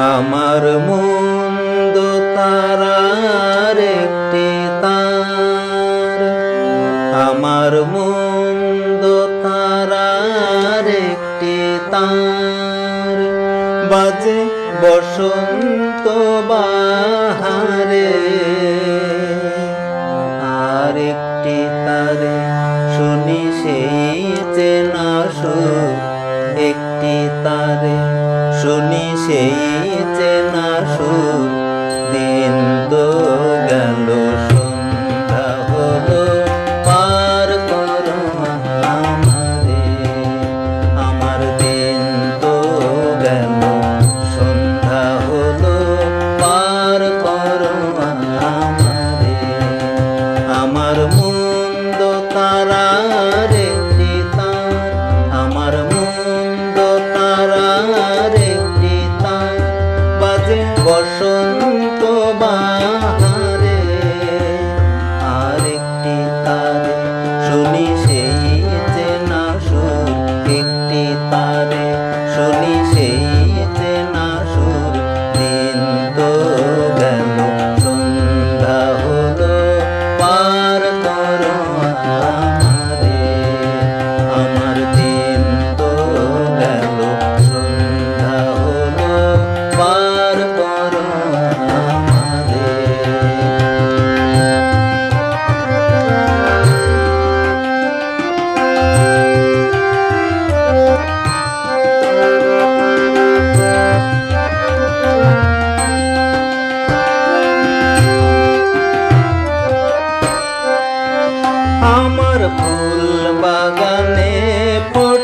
আমার মন্দ তারার একটি তার। আমার মন্দ তারার একটি তার। বাজে বসন্ত বাহারে বসন্ত বাহারে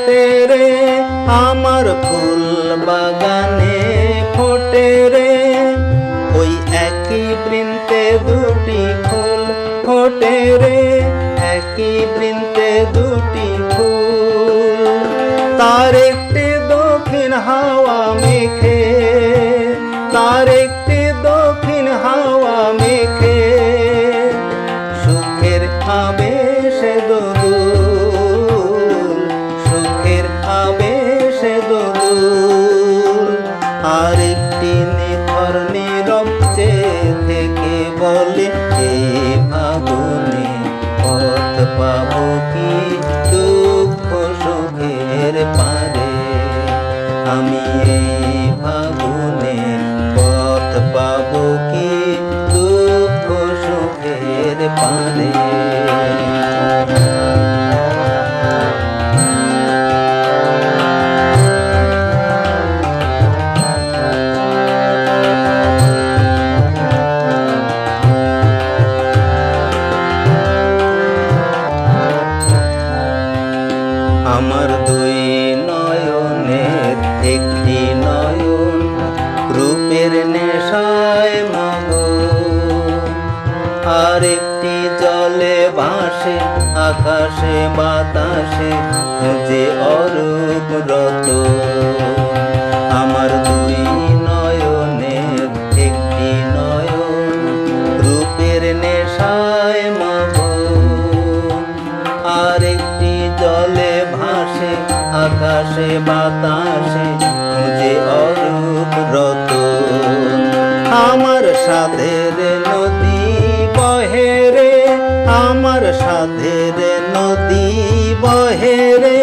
ফোটে রে, আমার ফুল বাগানে ফোটে রে। ওই একই বৃন্তে দুটি ফুল ফোটে রে, একই বৃন্তে দুটি ফুল। তার একটি দক্ষিণ হাওয়া মেখে, তার একটি দক্ষিণ হাওয়া মেখে। সুখের আবেশে আর একটি নিথর নীরব থেকে বলে এ ফাগুনে পথ পাবো কি আমার দুই নয়নের একটি নয়ন রূপের নেশায় মগ। আর একটি জলে ভাসে, আকাশে বাতাসে, যে অরূপ রত। আকাশে বাতাসে খুঁজে অরূপ রত। আমার সাধের নদী বহে রে, আমার সাধের নদী বহে রে।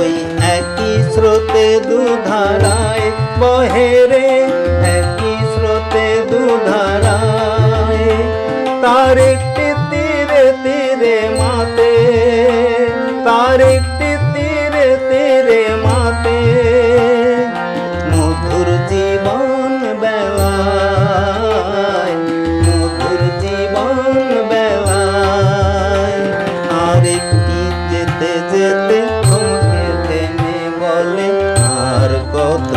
ওই একই স্রোতে দুধারায় বহে রে, একই স্রোতে দুধারায়। তার যেতে তোমাকে বলে আর কত